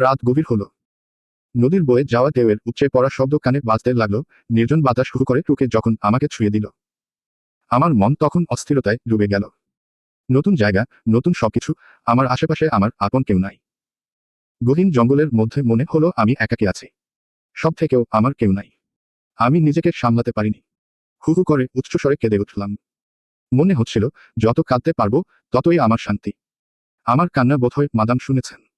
রাত গভীর হলো। নদীর বয়ে যাওয়া ঢেউয়ের উচ্চে পড়া শব্দ কানে বাজতে লাগল, নির্জন বাতাস শুরু করে টুকে যখন আমাকে ছুঁয়ে দিল। আমার মন তখন অস্থিরতায় ডুবে গেল। নতুন জায়গা, নতুন সবকিছু, আমার আশেপাশে আমার আপন কেউ নাই। গহীন জঙ্গলের মধ্যে মনে হলো আমি একাকী আছি। সব থেকেও আমার কেউ নাই। আমি নিজেকে সামলাতে পারিনি। হু হু করে উচ্চস্বরে কেঁদে উঠলাম। মনে হচ্ছিল, যত কাঁদতে পারব, ততই আমার শান্তি। আমার কান্না বোধহয় মাদাম শুনেছেন।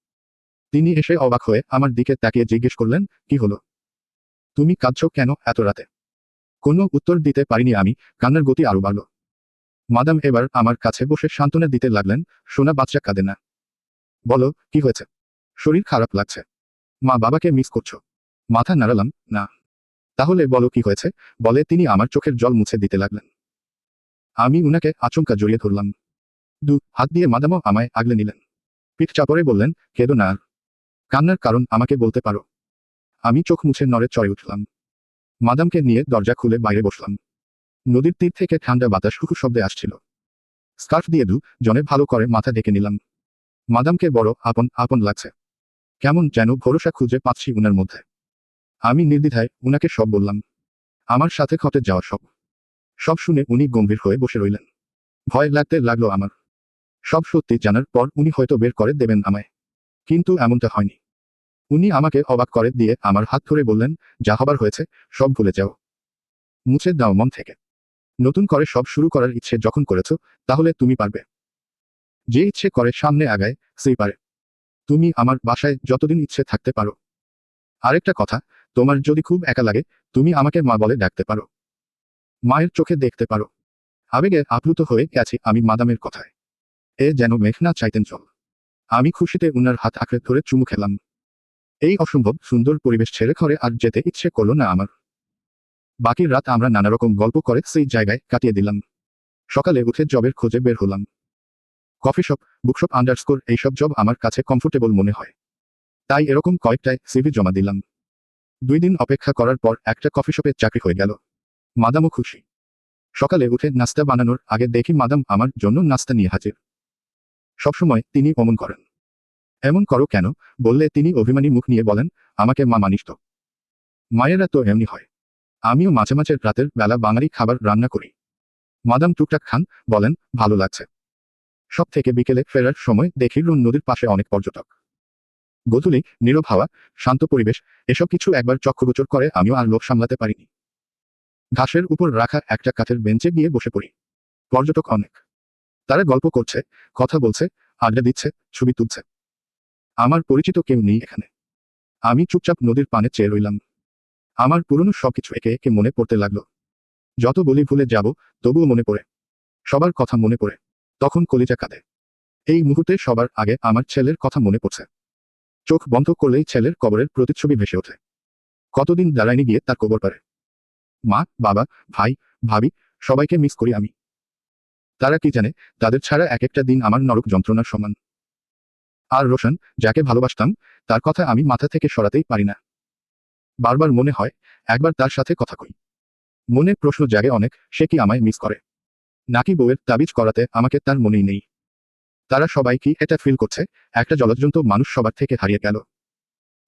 তিনি এসে অবাক হয়ে আমার দিকে তাকিয়ে জিজ্ঞেস করলেন, কি হলো? তুমি কাঁদছো কেন এত রাতে? কোনো উত্তর দিতে পারিনি আমি, কান্নার গতি আরও বাড়ল। মাদাম এবার আমার কাছে বসে সান্ত্বনা দিতে লাগলেন, সোনা, বাচ্চা কাঁদে না। বলো, কি হয়েছে? শরীর খারাপ লাগছে। মা বাবাকে মিস করছ। মাথা নাড়ালাম, না। তাহলে বলো, কি হয়েছে? বলে তিনি আমার চোখের জল মুছে দিতে লাগলেন। আমি উনাকে আচমকা জড়িয়ে ধরলাম। দু, হাত দিয়ে মাদামও আমায় আগলে নিলেন। পিঠ চাপড়ে বললেন, কেঁদো না আর। কান্নার কারণ আমাকে বলতে পারো। আমি চোখ মুছে নড়ে চড়ে উঠলাম। মাদামকে নিয়ে দরজা খুলে বাইরে বসলাম। নদীর তীর থেকে ঠান্ডা বাতাস হুকু শব্দে আসছিল। স্কার্ফ দিয়ে দু, জনে ভালো করে মাথা ডেকে নিলাম। মাদামকে বড় আপন আপন লাগছে। কেমন যেন ভরসা খুঁজে পাচ্ছি উনার মধ্যে। আমি নির্দ্বিধায় উনাকে সব বললাম। আমার সাথে ঘটে যাওয়া সব। সব শুনে উনি গম্ভীর হয়ে বসে রইলেন। ভয় লাগতে লাগল আমার। সব সত্যি জানার পর উনি হয়তো বের করে দেবেন আমায়। কিন্তু এমনটা হয়নি। উনি আমাকে অবাক করে দিয়ে আমার হাত ধরে বললেন, যা হবার হয়েছে, সব ভুলে যাও। মুছে দাও মন থেকে। নতুন করে সব শুরু করার ইচ্ছে যখন করেছ, তাহলে তুমি পারবে। যে ইচ্ছে করে সামনে আগায়, সেই পারে। তুমি আমার বাসায় যতদিন ইচ্ছে থাকতে পারো। আরেকটা কথা, তোমার যদি খুব একা লাগে, তুমি আমাকে মা বলে ডাকতে পারো। মায়ের চোখে দেখতে পারো। আবেগে আপ্লুত হয়ে গেছি আমি মাদামের কথায়। এ যেন মেঘনা চাইতেন চল। আমি খুশিতে উনার হাত আঁকড়ে ধরে চুমু খেলাম। এই অসম্ভব সুন্দর পরিবেশ ছেড়ে ঘরে আর যেতে ইচ্ছে করল না আমার। বাকি রাত আমরা নানা রকম গল্প করে সেই জায়গায় কাটিয়ে দিলাম। সকালে উঠে জবের খোঁজে বের হলাম। কফি শপ বুকশপ আন্ডারস্কোর এইসব জব আমার কাছে কমফোর্টেবল মনে হয়। তাই এরকম কয়েকটায় সিভি জমা দিলাম। দুই দিন অপেক্ষা করার পর একটা কফি শপে চাকরি হয়ে গেল। মাদামও খুশি। সকালে উঠে নাস্তা বানানোর আগে দেখি মাদাম আমার জন্য নাস্তা নিয়ে হাজির। সবসময় তিনি অমন করেন। এমন করো কেন? বললে তিনি অভিমানী মুখ নিয়ে বলেন, আমাকে মা মানিস তো। মায়েরা তো এমনি হয়। আমিও মাঝে মাঝে রাতের বেলা বাঙালি খাবার রান্না করি। মাদাম টুকটাক খান, বলেন, ভালো লাগছে। সব থেকে বিকেলে ফেরার সময় দেখি রুন নদীর পাশে অনেক পর্যটক। গোধূলি, নীরব হাওয়া, শান্ত পরিবেশ, এসব কিছু একবার চক্ষুগোচর করে আমিও আর লোভ সামলাতে পারিনি। ঘাসের উপর রাখা একটা কাঠের বেঞ্চে গিয়ে বসে পড়ি। পর্যটক অনেক। তারা গল্প করছে, কথা বলছে, আড্ডা দিচ্ছে, ছবি তুলছে। আমার পরিচিত কেউ নেই এখানে। আমি চুপচাপ নদীর পানে চেয়ে রইলাম। আমার পুরনো সবকিছু একে একে মনে পড়তে লাগল। যত বলি ভুলে যাব, তবুও মনে পড়ে। সবার কথা মনে পড়ে। তখন কলিজা কাঁদে। এই মুহূর্তে সবার আগে আমার ছেলের কথা মনে পড়ছে। চোখ বন্ধ করলেই ছেলের কবরের প্রতিচ্ছবি ভেসে ওঠে। কতদিন দাঁড়ায়নি গিয়ে তার কবর পারে। মা, বাবা, ভাই, ভাবি, সবাইকে মিস করি আমি। তারা কি জানে, তাদের ছাড়া এক একটা দিন আমার নরক যন্ত্রণার সমান। আর রোশন, যাকে ভালোবাসতাম, তার কথা আমি মাথা থেকে সরাতেই পারি না। বারবার মনে হয়, একবার তার সাথে কথা কই। মনে প্রশ্ন জাগে অনেক, সে কি আমায় মিস করে? নাকি বউয়ের তাবিজ করাতে আমাকে তার মনেই নেই। তারা সবাই কি এটা ফিল করছে? একটা জলজন্ত মানুষ সবার থেকে হারিয়ে গেল।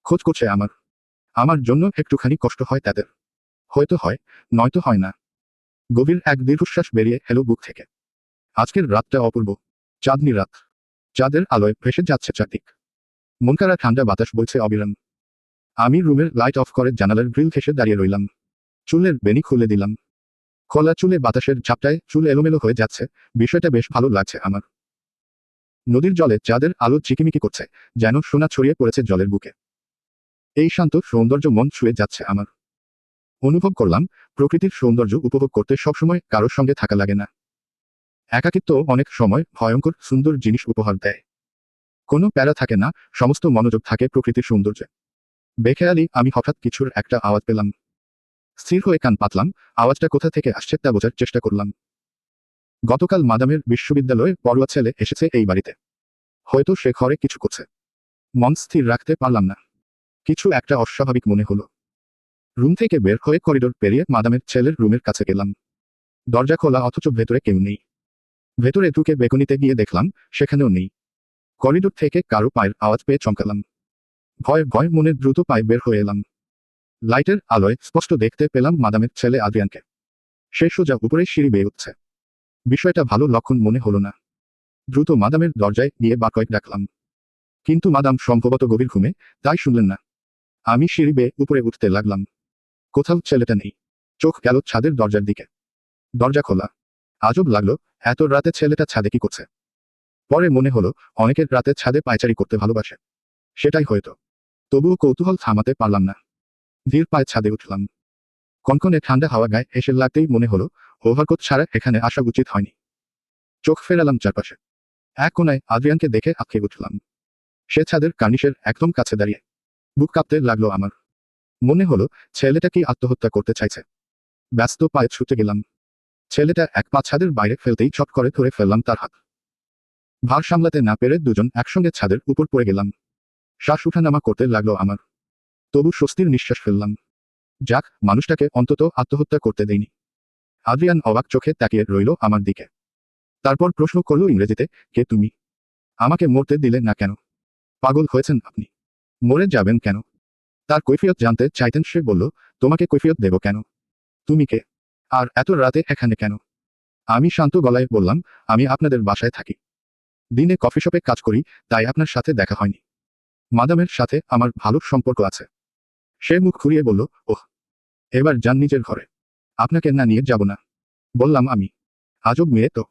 খোঁজ করছে আমার। আমার জন্য একটুখানি কষ্ট হয় তাদের। হয়তো হয়, নয়তো হয় না। গভীর এক দীর্ঘশ্বাস বেরিয়ে হেলো বুক থেকে। আজকের রাতটা অপূর্ব। চাঁদনি রাত। চাঁদের আলোয় ভেসে যাচ্ছে চারদিক। মনকারা ঠান্ডা বাতাস বইছে অবিরাম। আমি রুমের লাইট অফ করে জানালার গ্রিল ঘেসে দাঁড়িয়ে রইলাম। চুলের বেনি খুলে দিলাম। খোলা চুলে বাতাসের ঝাপটায় চুল এলোমেলো হয়ে যাচ্ছে। বিষয়টা বেশ ভালো লাগছে আমার। নদীর জলে চাঁদের আলো চিকিমিকি করছে, যেন সোনা ছড়িয়ে পড়েছে জলের বুকে। এই শান্ত সৌন্দর্য মন ছুঁয়ে যাচ্ছে আমার। অনুভব করলাম, প্রকৃতির সৌন্দর্য উপভোগ করতে সবসময় কারোর সঙ্গে থাকা লাগে না। একাকিত্ব অনেক সময় ভয়ঙ্কর, সুন্দর জিনিস উপহার দেয়। কোনো প্যারা থাকে না, সমস্ত মনোযোগ থাকে প্রকৃতির সৌন্দর্যে। বেখেয়ালি, আমি হঠাৎ কিছুর একটা আওয়াজ পেলাম। স্থির হয়ে কান পাতলাম, আওয়াজটা কোথা থেকে আসছে তা বোঝার চেষ্টা করলাম। গতকাল মাদামের বিশ্ববিদ্যালয়ে পড়ুয়া ছেলে এসেছে এই বাড়িতে। হয়তো সে ঘরে কিছু করছে। মন স্থির রাখতে পারলাম না। কিছু একটা অস্বাভাবিক মনে হলো। রুম থেকে বের হয়ে করিডোর পেরিয়ে মাদামের ছেলের রুমের কাছে গেলাম। দরজা খোলা, অথচ ভেতরে কেউ নেই। ভেতরে ঢুকে বেগুনিতে গিয়ে দেখলাম, সেখানেও নেই। করিডোর থেকে কারও পায়ের আওয়াজ পেয়ে চমকালাম। ভয় ভয় মনে দ্রুত পায়ে বের হয়ে এলাম। লাইটের আলোয় স্পষ্ট দেখতে পেলাম মাদামের ছেলে আদ্রিয়ানকে। সে সোজা উপরে সিঁড়ি বেয়ে উঠছে। বিষয়টা ভালো লক্ষণ মনে হলো না। দ্রুত মাদামের দরজায় গিয়ে বা কয়েক ডাকলাম। কিন্তু মাদাম সম্ভবত গভীর ঘুমে, তাই শুনলেন না। আমি সিঁড়ি বেয়ে উপরে উঠতে লাগলাম। কোথাও ছেলেটা নেই। চোখ গেল ছাদের দরজার দিকে। দরজা খোলা। আজব লাগল এত রাতে ছেলেটা ছাদে কি করছে। পরে মনে হলো, অনেকের রাতে ছাদে পায়চারি করতে ভালোবাসে। সেটাই হয়তো। তবুও কৌতূহল থামাতে পারলাম না। ধীর পায়ে ছাদে উঠলাম। কনকনে ঠান্ডা হাওয়া গায়ে এসে লাগতেই মনে হলো, ওভারকোট ছাড়া এখানে আসা উচিত হয়নি। চোখ ফেরালাম চারপাশে। এক কোনায় আদ্রিয়ানকে দেখে আঁকে উঠলাম। সে ছাদের কার্নিশের একদম কাছে দাঁড়িয়ে। বুক কাঁপতে লাগল আমার। মনে হলো, ছেলেটা কি আত্মহত্যা করতে চাইছে। ব্যস্ত পায়ে ছুটে গেলাম। ছেলেটা এক পা ছাদের বাইরে ফেলতেই চট করে ধরে ফেললাম তার হাত। ভার সামলাতে না পেরে দুজন একসঙ্গে ছাদের উপর পড়ে গেলাম। শ্বাস উঠানামা করতে লাগল আমার। তবু স্বস্তির নিঃশ্বাস ফেললাম। যাক, মানুষটাকে অন্তত আত্মহত্যা করতে দেয়নি আদ্রিয়ান অবাক চোখে তাকিয়ে রইল আমার দিকে। তারপর প্রশ্ন করল ইংরেজিতে, কে তুমি? আমাকে মরতে দিলে না কেন? পাগল হয়েছেন আপনি। মরে যাবেন কেন? তার কৈফিয়ত জানতে চাইতেন সে বলল, তোমাকে কৈফিয়ত দেব কেন? তুমি কে? আর এত রাতে এখানে কেন? আমি শান্ত গলায় বললাম, আমি আপনাদের বাসায় থাকি। দিনে কফি শপে কাজ করি, তাই আপনার সাথে দেখা হয়নি। মাদামের সাথে আমার ভালো সম্পর্ক আছে। সে মুখ ঘুরিয়ে বলল, ওহ, এবার যান নিজের ঘরে। আপনাকে না নিয়ে যাব না। বললাম, আমি। আজব মেয়ে তো।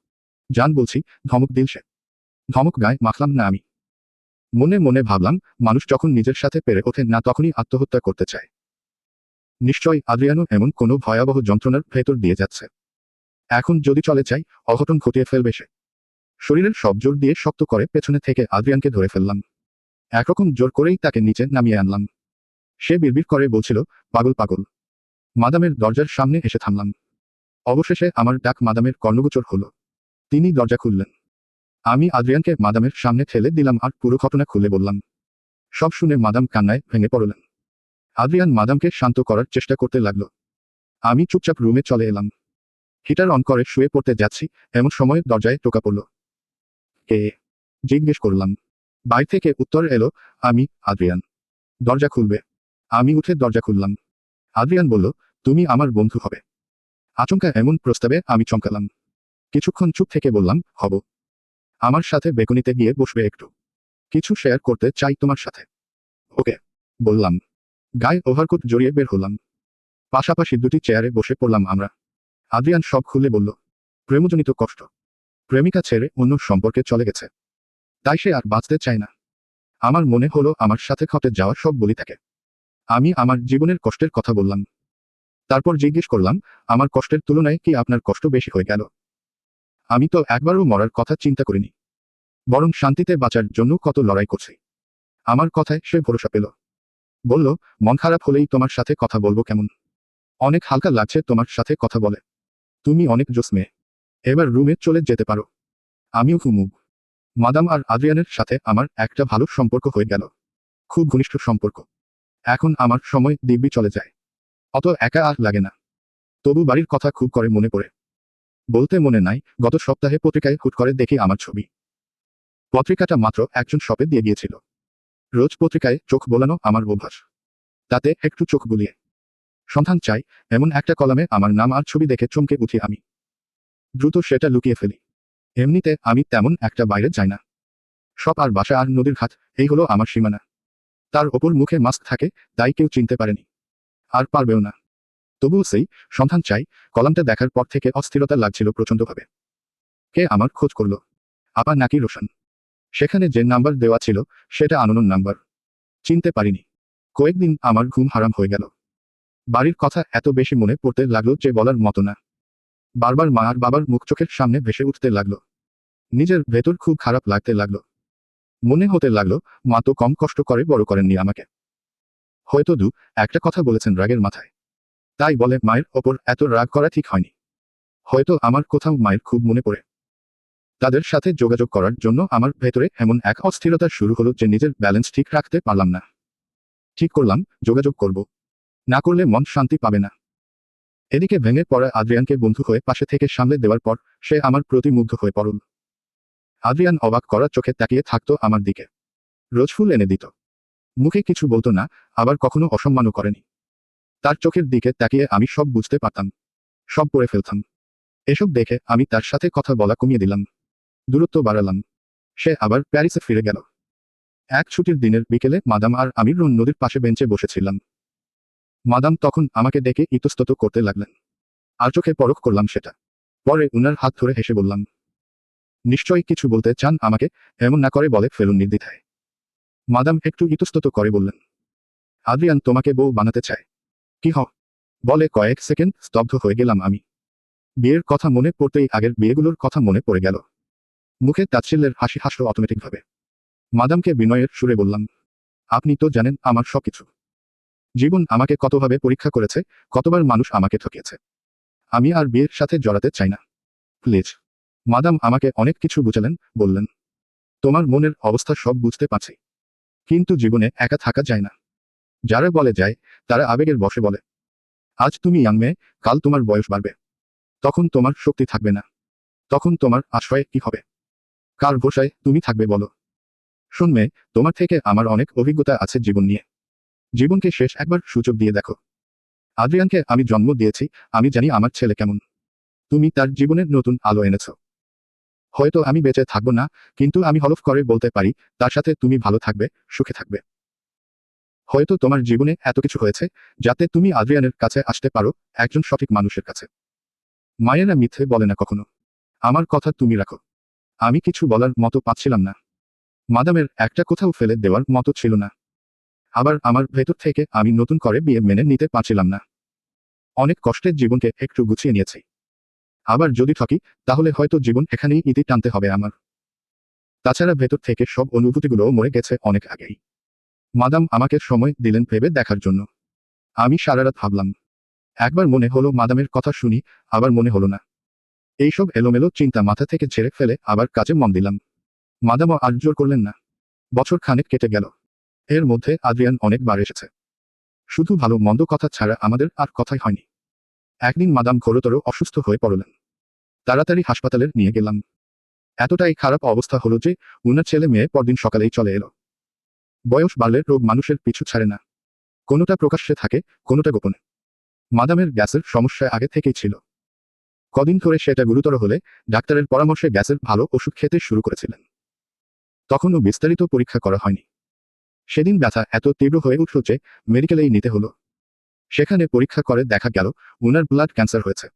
যান বলছি, ধমক দিল সে। ধমক গায়ে মাখলাম না আমি। মনে মনে ভাবলাম, মানুষ যখন নিজের সাথে পেরে ওঠে না, তখনই আত্মহত্যা করতে চায়। নিশ্চয় আদ্রিয়ানো এমন কোনো ভয়াবহ যন্ত্রণার ভেতর দিয়ে যাচ্ছে। এখন যদি চলে চাই অঘটন ঘটিয়ে ফেলবে সে। শরীরের সব জোর দিয়ে শক্ত করে পেছনে থেকে আদ্রিয়ানকে ধরে ফেললাম। একরকম জোর করেই তাকে নিচে নামিয়ে আনলাম। সে বিড়বিড় করে বলছিল, পাগল পাগল। মাদামের দরজার সামনে এসে থামলাম। অবশেষে আমার ডাক মাদামের কর্ণগোচর হল। তিনি দরজা খুললেন। আমি আদ্রিয়ানকে মাদামের সামনে ঠেলে দিলাম আর পুরো ঘটনা খুলে বললাম। সব শুনে মাদাম কান্নায় ভেঙে পড়লেন। আদ্রিয়ান মাদামকে শান্ত করার চেষ্টা করতে লাগল। আমি চুপচাপ রুমে চলে এলাম। হিটার অন করে শুয়ে পড়তে যাচ্ছি, এমন সময় দরজায় টোকা পড়ল। কে? জিজ্ঞেস করলাম। বাইরে থেকে উত্তর এলো, আমি, আদ্রিয়ান। দরজা খুলবে। আমি উঠে দরজা খুললাম। আদ্রিয়ান বলল, তুমি আমার বন্ধু হবে। আচমকা এমন প্রস্তাবে আমি চমকালাম। কিছুক্ষণ চুপ থেকে বললাম, হব। আমার সাথে বেকনিতে গিয়ে বসবে একটু। কিছু শেয়ার করতে চাই তোমার সাথে। ওকে, বললাম। গায়ে ওভারকোট জড়িয়ে বের হলাম। পাশাপাশি দুটি চেয়ারে বসে পড়লাম আমরা। আদ্রিয়ান সব খুলে বলল, প্রেমজনিত কষ্ট। প্রেমিকা ছেড়ে অন্য সম্পর্কে চলে গেছে। তাই সে আর বাঁচতে চায় না। আমার মনে হলো আমার সাথে ঘটে যাওয়া সব বলি থাকে আমি আমার জীবনের কষ্টের কথা বললাম। তারপর জিজ্ঞেস করলাম, আমার কষ্টের তুলনায় কি আপনার কষ্ট বেশি হয়ে গেল? আমি তো একবারও মরার কথা চিন্তা করিনি। বরং শান্তিতে বাঁচার জন্য কত লড়াই করছি। আমার কথায় সে ভরসা পেল। বলল, মন খারাপ হলেই তোমার সাথে কথা বলব কেমন? অনেক হালকা লাগছে তোমার সাথে কথা বলে। তুমি অনেক জোস মেয়ে। এবার রুমে চলে যেতে পারো। আমিও ঘুমুব মাদাম আর আদ্রিয়ানের সাথে আমার একটা ভালো সম্পর্ক হয়ে গেল। খুব ঘনিষ্ঠ সম্পর্ক। এখন আমার সময় দিব্যি চলে যায়। অত একা আর লাগে না। তবু বাড়ির কথা খুব করে মনে পড়ে। বলতে মনে নাই, গত সপ্তাহে পত্রিকায় হুট করে দেখি আমার ছবি। পত্রিকাটা মাত্র একজন শপে দিয়ে গিয়েছিল। রোজ পত্রিকায় চোখ বোলানো আমার অভ্যাস। তাতে একটু চোখ বুলিয়ে। সন্ধান চাই, এমন একটা কলামে আমার নাম আর ছবি দেখে চমকে উঠি আমি। দ্রুত সেটা লুকিয়ে ফেলি। এমনিতে আমি তেমন একটা বাইরে যাই না। সব আর বাসা আর নদীর ঘাট, এই হলো আমার সীমানা। তার ওপর মুখে মাস্ক থাকে, তাই কেউ চিনতে পারেনি। আর পারবেও না। তবুও সেই, সন্ধান চাই, কলামটা দেখার পর থেকে অস্থিরতা লাগছিল প্রচণ্ডভাবে। কে আমার খোঁজ করল? আপা নাকি রোশন? সেখানে যে নাম্বার দেওয়া ছিল, সেটা আননোন নাম্বার। চিনতে পারিনি। কয়েকদিন আমার ঘুম হারাম হয়ে গেল। বাড়ির কথা এত বেশি মনে পড়তে লাগল যে বলার মতো না। বারবার মা আর বাবার মুখ চোখের সামনে ভেসে উঠতে লাগল। নিজের ভেতর খুব খারাপ লাগতে লাগল। মনে হতে লাগল, মা তো কম কষ্ট করে, বড় করেননি আমাকে। হয়তো দু, একটা কথা বলেছেন রাগের মাথায়। তাই বলে, মায়ের ওপর এত রাগ করা ঠিক হয়নি। হয়তো আমার কোথাও মায়ের খুব মনে পড়ে। তাদের সাথে যোগাযোগ করার জন্য আমার ভেতরে এমন এক অস্থিরতা শুরু হলো যে নিজের ব্যালেন্স ঠিক রাখতে পারলাম না। ঠিক করলাম, যোগাযোগ করব। না করলে মন শান্তি পাবে না। এদিকে ভেঙে পড়া আদ্রিয়ানকে বন্ধু হয়ে পাশে থেকে সামলে দেওয়ার পর সে আমার প্রতি মুগ্ধ হয়ে পড়ল। আদ্রিয়ান অবাক করা চোখে তাকিয়ে থাকতো আমার দিকে। রোজ ফুল এনে দিত। মুখে কিছু বলতো না, আবার কখনো অসম্মানও করেনি। তার চোখের দিকে তাকিয়ে আমি সব বুঝতে পারতাম। সব পড়ে ফেলতাম। এসব দেখে আমি তার সাথে কথা বলা কমিয়ে দিলাম। দূরত্ব বাড়ালাম। সে আবার প্যারিসে ফিরে গেল। এক ছুটির দিনের বিকেলে মাদাম আর আমি রুন নদীর পাশে বেঞ্চে বসেছিলাম। মাদাম তখন আমাকে ডেকে ইতস্তত করতে লাগলেন। আর চোখে পরখ করলাম সেটা। পরে উনার হাত ধরে হেসে বললাম, নিশ্চয়ই কিছু বলতে চান আমাকে, এমন না করে বলে ফেলুন নির্দ্বিধায়। মাদাম একটু ইতস্তত করে বললেন, আদ্রিয়ান তোমাকে বউ বানাতে চায়। কি হ? বলে কয়েক সেকেন্ড স্তব্ধ হয়ে গেলাম আমি। বিয়ের কথা মনে পড়তেই আগের বিয়েগুলোর কথা মনে পড়ে গেল। মুখে তাচ্ছিল্যের হাসি হাসল অটোমেটিকভাবে মাদামকে বিনয়ের সুরে বললাম, আপনি তো জানেন আমার সবকিছু। জীবন আমাকে কতভাবে পরীক্ষা করেছে, কতবার মানুষ আমাকে ঠকিয়েছে। আমি আর বিয়ের সাথে জড়াতে চাই না। প্লিজ। মাদাম আমাকে অনেক কিছু বুঝালেন, বললেন, তোমার মনের অবস্থা সব বুঝতে পারছি। কিন্তু জীবনে একা থাকা যায় না। যারা বলে যায়, তারা আবেগের বসে বলে, আজ তুমি ইয়াং মেয়ে, কাল তোমার বয়স বাড়বে। তখন তোমার শক্তি থাকবে না। তখন তোমার আশ্রয়ে কি হবে? কার ভোসায় তুমি থাকবে বলো। শুনবে তোমার থেকে আমার অনেক অভিজ্ঞতা আছে জীবন নিয়ে। জীবনকে শেষ একবার সুযোগ দিয়ে দেখো। আদ্রিয়ানকে আমি জন্ম দিয়েছি, আমি জানি আমার ছেলে কেমন। তুমি তার জীবনের নতুন আলো এনেছ। হয়তো আমি বেঁচে থাকব না, কিন্তু আমি হলফ করে বলতে পারি, তার সাথে তুমি ভালো থাকবে, সুখে থাকবে। হয়তো তোমার জীবনে এত কিছু হয়েছে, যাতে তুমি আদ্রিয়ানের কাছে আসতে পারো, একজন সঠিক মানুষের কাছে। মায়েরা মিথ্যে বলে না কখনো। আমার কথা তুমি রাখো। আমি কিছু বলার মতো পাচ্ছিলাম না। মাদামের একটা কোথাও ফেলে দেওয়ার মতো ছিল না। আবার আমার ভেতর থেকে আমি নতুন করে বিয়ে মেনে নিতে পারছিলাম না। অনেক কষ্টের জীবনকে একটু গুছিয়ে নিয়েছি। আবার যদি ঠকি তাহলে হয়তো জীবন এখানেই ইতি টানতে হবে আমার। তাছাড়া ভেতর থেকে সব অনুভূতিগুলো মরে গেছে অনেক আগেই। মাদাম আমাকে সময় দিলেন ভেবে দেখার জন্য। আমি সারারাত ভাবলাম। একবার মনে হলো মাদামের কথা শুনি, আবার মনে হলো না। এইসব এলোমেলো চিন্তা মাথা থেকে ঝেড়ে ফেলে আবার কাজে মন দিলাম। মাদামও আর জোর করলেন না। বছর খানেক কেটে গেল। এর মধ্যে আদ্রিয়ান অনেকবার এসেছে। শুধু ভালো মন্দ কথা ছাড়া আমাদের আর কথাই হয়নি। একদিন মাদাম ঘোরতর অসুস্থ হয়ে পড়লেন। তাড়াতাড়ি হাসপাতালে নিয়ে গেলাম। এতটাই খারাপ অবস্থা হলো যে উনার ছেলে মেয়ে পরদিন সকালেই চলে এলো। বয়স বাড়লে রোগ মানুষের পিছু ছাড়ে না। কোনোটা প্রকাশ্যে থাকে, কোনোটা গোপনে। মাদামের গ্যাসের সমস্যা আগে থেকেই ছিল। কদিন ধরে সেটা গুরুতর হলে ডাক্তারের পরামর্শে গ্যাসের ভালো ওষুধ খেতে শুরু করেছিলেন। তখনও বিস্তারিত পরীক্ষা করা হয়নি। সেদিন ব্যথা এত তীব্র হয়ে উঠল যে মেডিকেলেই নিতে হলো। সেখানে পরীক্ষা করে দেখা গেল উনার ব্লাড ক্যান্সার হয়েছে।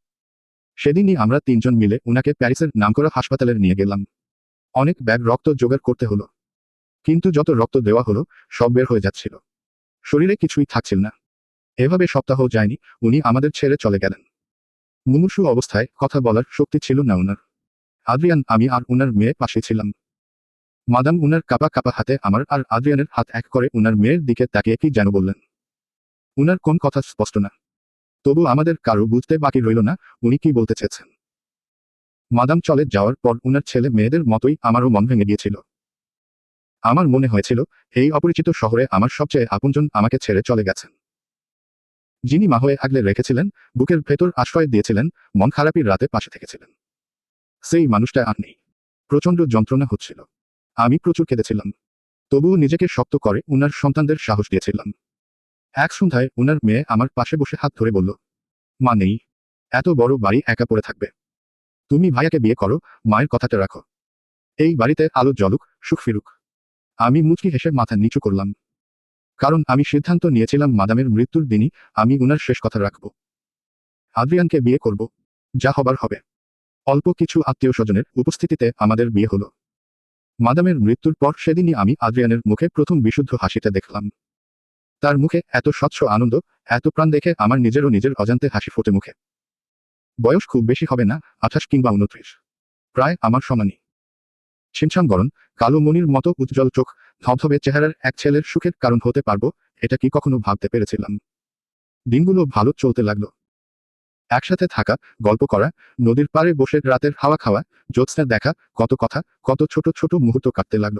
সেদিনই আমরা তিনজন মিলে উনাকে প্যারিসের নামকরা হাসপাতালে নিয়ে গেলাম। অনেক ব্যাগ রক্ত জোগাড় করতে হলো। কিন্তু যত রক্ত দেওয়া হলো, সব বের হয়ে যাচ্ছিল। শরীরে কিছুই থাকছিল না। এভাবে সপ্তাহ যায়নি, উনি আমাদের ছেড়ে চলে গেলেন। মুমূর্ষু অবস্থায় কথা বলার শক্তি ছিল না উনার। আদ্রিয়ান, আমি আর উনার মেয়ে পাশে ছিলাম। মাদাম উনার কাপা কাপা হাতে আমার আর আদ্রিয়ানের হাত এক করে উনার মেয়ের দিকে তাকিয়ে কি যেন বললেন। উনার কোন কথা স্পষ্ট না। তবু আমাদের কারও বুঝতে বাকি রইল না, উনি কি বলতে চেয়েছেন। মাদাম চলে যাওয়ার পর উনার ছেলে মেয়েদের মতোই আমারও মন ভেঙে গিয়েছিল। আমার মনে হয়েছিল, এই অপরিচিত শহরে আমার সবচেয়ে আপনজন আমাকে ছেড়ে চলে গেছেন। যিনি মা হয়ে আগলে রেখেছিলেন, বুকের ভেতর আশ্রয় দিয়েছিলেন, মন খারাপির রাতে পাশে থেকেছিলেন। সেই মানুষটা আর নেই। প্রচণ্ড যন্ত্রণা হচ্ছিল। আমি প্রচুর কেঁদেছিলাম। তবুও নিজেকে শক্ত করে উনার সন্তানদের সাহস দিয়েছিলাম। এক সন্ধ্যায় উনার মেয়ে আমার পাশে বসে হাত ধরে বলল, মা নেই। এত বড় বাড়ি একা পড়ে থাকবে। তুমি ভাইয়াকে বিয়ে করো, মায়ের কথাটা রাখো। এই বাড়িতে আলো জলুক সুখ ফিরুক। আমি মুচকি হেসে মাথা নিচু করলাম। কারণ আমি সিদ্ধান্ত নিয়েছিলাম মাদামের মৃত্যুর দিনই আমি উনার শেষ কথা রাখব। আদ্রিয়ানকে বিয়ে করব। যা হবার হবে। অল্প কিছু আত্মীয় স্বজনের উপস্থিতিতে আমাদের বিয়ে হলো। মাদামের মৃত্যুর পর সেদিনই আমি আদ্রিয়ানের মুখে প্রথম বিশুদ্ধ হাসিটা দেখলাম। তার মুখে এত স্বচ্ছ আনন্দ, এত প্রাণ দেখে আমার নিজেরও নিজের অজান্তে হাসি ফোটে মুখে। বয়স খুব বেশি হবে না, আঠাশ কিংবা উনত্রিশ প্রায় আমার সমানই। ছিমছাম গরম কালো মনির মতো উজ্জ্বল চোখ ধবধবে চেহারার এক ছেলের সুখের কারণ হতে পারব, এটা কি কখনো ভাবতে পেরেছিলাম? দিনগুলো ভালো চলতে লাগল। একসাথে থাকা, গল্প করা, নদীর পাড়ে বসে রাতের হাওয়া খাওয়া, জ্যোৎস্না দেখা, কত কথা, কত ছোট ছোট মুহূর্ত কাটতে লাগল।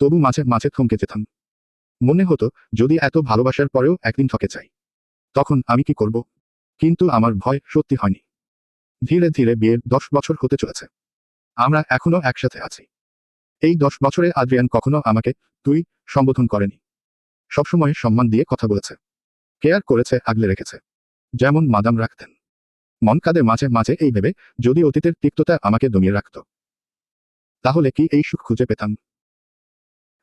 তবু মাঝে মাঝে থমকে যেতাম। মনে হতো, যদি এত ভালোবাসার পরেও একদিন ঠকে চাই তখন আমি কি করব? কিন্তু আমার ভয় সত্যি হয়নি। ধীরে ধীরে বিয়ের দশ বছর হতে চলেছে। আমরা এখনও একসাথে আছি। এই দশ বছরে আদ্রিয়ান কখনো আমাকে, তুই, সম্বোধন করেনি। সবসময় সম্মান দিয়ে কথা বলেছে। কেয়ার করেছে, আগলে রেখেছে। যেমন মাদাম রাখতেন। মন কাঁদে মাঝে মাঝে এই ভেবে, যদি অতীতের তিক্ততা আমাকে দমিয়ে রাখত। তাহলে কি এই সুখ খুঁজে পেতাম?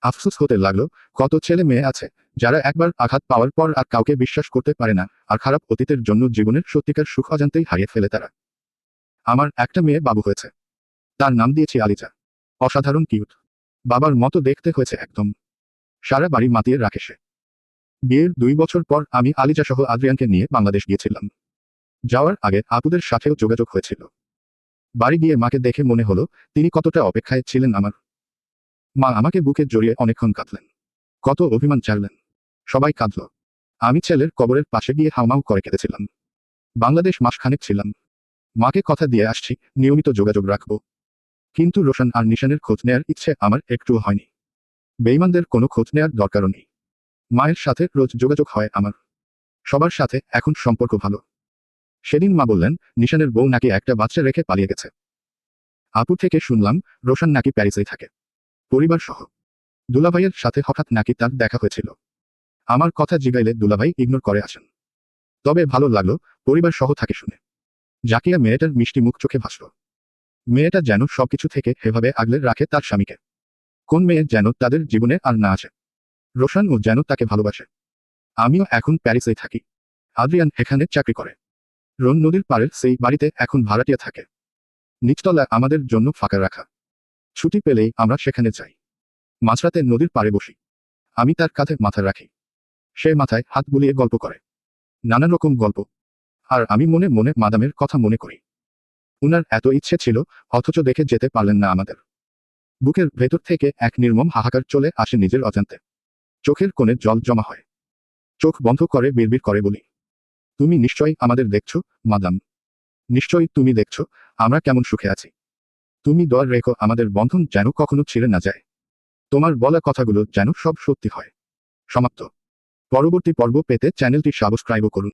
আফসোস হতে লাগল, কত ছেলে মেয়ে আছে, যারা একবার আঘাত পাওয়ার পর আর কাউকে বিশ্বাস করতে পারে না, আর খারাপ অতীতের জন্য জীবনের সত্যিকার সুখ অজান্তেই হারিয়ে ফেলে তারা। আমার একটা মেয়ে বাবু হয়েছে। তার নাম দিয়েছি আলিজা। অসাধারণ কিউট। বাবার মতো দেখতে হয়েছে একদম। সারা বাড়ি মাতিয়ে রাখে সে। বিয়ের দুই বছর পর আমি আলিজা সহ আদ্রিয়ানকে নিয়ে বাংলাদেশ গিয়েছিলাম। যাওয়ার আগে আপুদের সাথেও যোগাযোগ হয়েছিল। বাড়ি গিয়ে মাকে দেখে মনে হলো, তিনি কতটা অপেক্ষায় ছিলেন আমার। মা আমাকে বুকে জড়িয়ে অনেকক্ষণ কাঁদলেন। কত অভিমান চাইলেন সবাই কাঁদল। আমি ছেলের কবরের পাশে গিয়ে হাউমাউ করে কেঁদেছিলাম। বাংলাদেশ মাসখানেক ছিলাম। মাকে কথা দিয়ে আসছি, নিয়মিত যোগাযোগ রাখব। কিন্তু রোশন আর নিশানের খোঁজ নেয়ার ইচ্ছে আমার একটুও হয়নি। বেইমানদের কোনো খোঁজ নেয়ার দরকারও নেই। মায়ের সাথে রোজ যোগাযোগ হয় আমার। সবার সাথে এখন সম্পর্ক ভালো। সেদিন মা বললেন, নিশানের বউ নাকি একটা বাচ্চা রেখে পালিয়ে গেছে। আপু থেকে শুনলাম, রোশন নাকি প্যারিসেই থাকে। পরিবার সহ। দুলাভাইয়ের সাথে হঠাৎ নাকি তার দেখা হয়েছিল। আমার কথা জিগাইলে দুলাভাই ইগনোর করে আসেন। তবে ভালো লাগল, পরিবার সহ থাকে শুনে। জাকিয়া মেয়েটার মিষ্টি মুখ চোখে ভাসল। মেয়েটা যেন সবকিছু থেকে এভাবে আগলে রাখে তার স্বামীকে। কোন মেয়ে যেন তাদের জীবনে আর না আছে রোশান ও যেন তাকে ভালোবাসে। আমিও এখন প্যারিসেই থাকি। আদ্রিয়ান এখানে চাকরি করে। রোন নদীর পাড়ের সেই বাড়িতে এখন ভাড়াটিয়া থাকে। নিচতলা আমাদের জন্য ফাঁকা রাখা। ছুটি পেলেই আমরা সেখানে যাই। মাঝরাতে নদীর পাড়ে বসি। আমি তার কাঁধে মাথা রাখি। সে মাথায় হাত বুলিয়ে গল্প করে। নানান রকম গল্প। আর আমি মনে মনে মাদামের কথা মনে করি। উনার এত ইচ্ছে ছিল, অথচ দেখে যেতে পারলেন না আমাদের। বুকের ভেতর থেকে এক নির্মম হাহাকার চলে আসে নিজের অজান্তে। চোখের কোণে জল জমা হয়। চোখ বন্ধ করে বিড়বিড় করে বলি, তুমি নিশ্চয়ই আমাদের দেখছ, মাদাম? নিশ্চয়ই তুমি দেখছ, আমরা কেমন সুখে আছি? তুমি দর রেখো, আমাদের বন্ধন যেন কখনো ছিঁড়ে না যায়। তোমার বলা কথাগুলো যেন সব সত্যি হয়। সমাপ্ত। পরবর্তী পর্ব পেতে চ্যানেলটি সাবস্ক্রাইবও করুন।